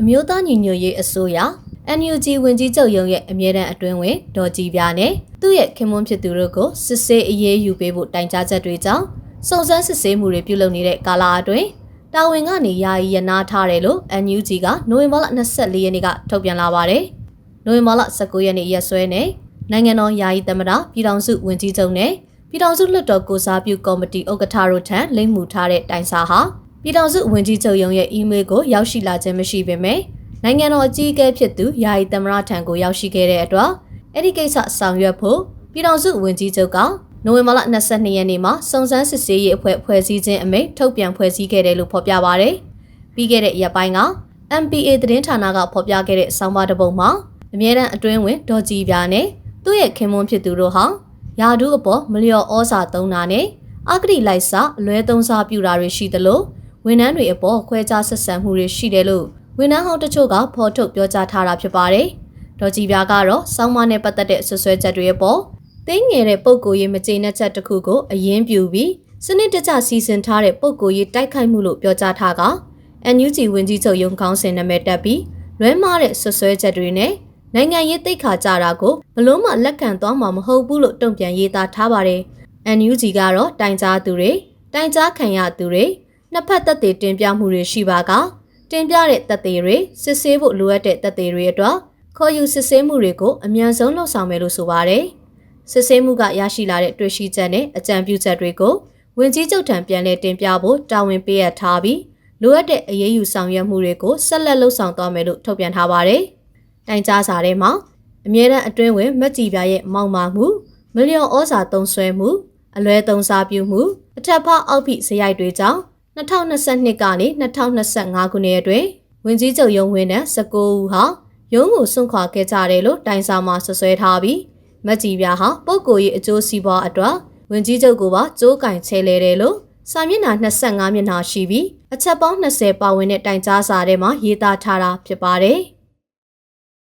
အမျိုးသားညီညွတ်ရေးအစိုးရ NUG ဝင်ကြီးချုပ်ရုံးရဲ့အမြဲတမ်းအတွင်းဝင်ဒေါ်ကြည်ပြားနဲ့သူ့ရဲ့ခင်မွန်းဖြစ်သူတို့ကိုစစ်ဆေးအရေးယူပေးဖို့တိုင်ကြားချက်တွေကြောင့်စုံစမ်းစစ်ဆေးမှုတွေပြုလုပ်နေတဲ့ကာလအတွင်းတာဝန်ကနေယာယီရနာထားတယ်လို့ NUG ကနိုဝင်ဘာလ24ရက်နေ့ကထုတ်ပြန်လာပါတယ်။နိုဝင်ဘာလ19ရက်နေ့ရက်စွဲနဲ့နိုင်ငံတော်ယာယီသမ္မတပြည်ထောင်စုဝန်ကြီးချုပ်နဲ့ပြည်ထောင်စုလွှတ်တော်ကိုစားပြုကော်မတီဥက္ကဋ္ဌတို့ထံလိမ့်မှုထားတဲ့တိုင်စာဟာ ပြည်ထောင်စုဝန်ကြီးချုပ်ရုံးရဲ့အီးမေးလ်ကိုရောက်ရှိလာခြင်းမရှိပေမဲ့နိုင်ငံတော်အကြီးအကဲဖြစ်သူယာယီသမ္မတထံကိုရောက်ရှိခဲ့တဲ့အတွက်အဲ့ဒီကိစ္စဆောင်ရွက်ဖို့ပြည်ထောင်စုဝန်ကြီးချုပ်ကနိုဝင်ဘာလ22ရက်နေ့မှာစုံစမ်းစစ်ဆေးရေးအဖွဲ့ဖွဲ့စည်းခြင်းအမိန့်ထုတ်ပြန်ဖွဲ့စည်းခဲ့တယ်လို့ဖော်ပြပါဗျ။ပြီးခဲ့တဲ့ရက်ပိုင်းက MPA သတင်းဌာနကဖော်ပြခဲ့တဲ့ဆောင်းပါးတစ်ပုဒ်မှာအမြဲတမ်းအတွင်းဝင်ဒေါ်ကြည်ပြာနဲ့သူ့ရဲ့ခင်မွန်းဖြစ်သူတို့ဟာယာဒူးအပေါ်မလျော်ဩစာသုံးတာနဲ့အဂတိလိုက်စာအလွဲသုံးစားပြူတာတွေရှိသလို ဝန်ထမ်းတွေအပေါ်ခွဲခြားဆက်ဆံမှုတွေရှိတယ်လို့ဝန်ထမ်းဟောင်းတချို့ကဖော်ထုတ်ပြောကြားထားတာဖြစ်ပါတယ်။ဒေါ်ကြည်ပြားကတော့စောင်းမနဲ့ပတ်သက်တဲ့ဆွဆွဲချက်တွေရဲ့ပေါ်သိငယ်တဲ့ပုံကိုရေးမကျေနပ်ချက်တစ်ခုကိုအရင်ပြူပြီးစနစ်တကျစီစဉ်ထားတဲ့ပုံကိုရေးတိုက်ခိုက်မှုလို့ပြောကြားထားက NUG ဝင်ကြီးချုပ်ရုံးကောင်းစင်နာမည်တက်ပြီးလွဲမားတဲ့ဆွဆွဲချက်တွေနဲ့နိုင်ငံရေးတိတ်ခါကြတာကိုဘလို့မှလက်ခံသွားမှာမဟုတ်ဘူးလို့တုံ့ပြန်ရေးသားထားပါတယ်။ NUG ကတော့တိုင်ကြားသူတွေတိုင်ကြားခံရသူတွေ နှစ်ဖက်သက်သေတင်ပြမှုတွေရှိပါကတင်ပြတဲ့သက်သေတွေစစ်ဆေးဖို့လိုအပ်တဲ့သက်သေတွေအတွက်ခေါ်ယူစစ်ဆေးမှုတွေကိုအမြန်ဆုံးလှုပ်ဆောင်မယ်လို့ဆိုပါတယ်။စစ်ဆေးမှုကရရှိလာတဲ့တွေ့ရှိချက်နဲ့အကြံပြုချက်တွေကိုဝင်ကြီးချုပ်ထံပြန်လည်တင်ပြဖို့တာဝန်ပေးအပ်ထားပြီးလိုအပ်တဲ့အရေးယူဆောင်ရွက်မှုတွေကိုဆက်လက်လှုပ်ဆောင်သွားမယ်လို့ထုတ်ပြန်ထားပါတယ်။တိုင်ကြားစာထဲမှာအမြဲတမ်းအတွင်းဝင်မက်ကြည်ပြရဲ့မောက်မာမှုမလျော်ဩဇာသုံးဆွဲမှုအလွဲသုံးစားပြုမှုအထက်ဖအောက်ဖိစရိုက်တွေကြောင့် 2022ကနေ2025ခုနှစ်အတွင်းဝင်ကြီးချုပ်ရုံးဝင်တဲ့19ဦးဟာရုံးကိုစွန့်ခွာခဲ့ကြတယ်လို့တိုင်စာမှာဆွဆွဲထားပြီးမက်ကြီးပြားဟာပုပ်ကိုရေးအကျိုးစီးပွားအတွက်ဝင်ကြီးချုပ်ကိုပါကြိုးကင်ချဲလဲတယ်လို့စာမျက်နှာ25မျက်နှာရှိပြီးအချက်ပေါင်း20ပါဝင်တဲ့တိုင်ကြားစာထဲမှာရေးသားထားတာဖြစ်ပါတယ်။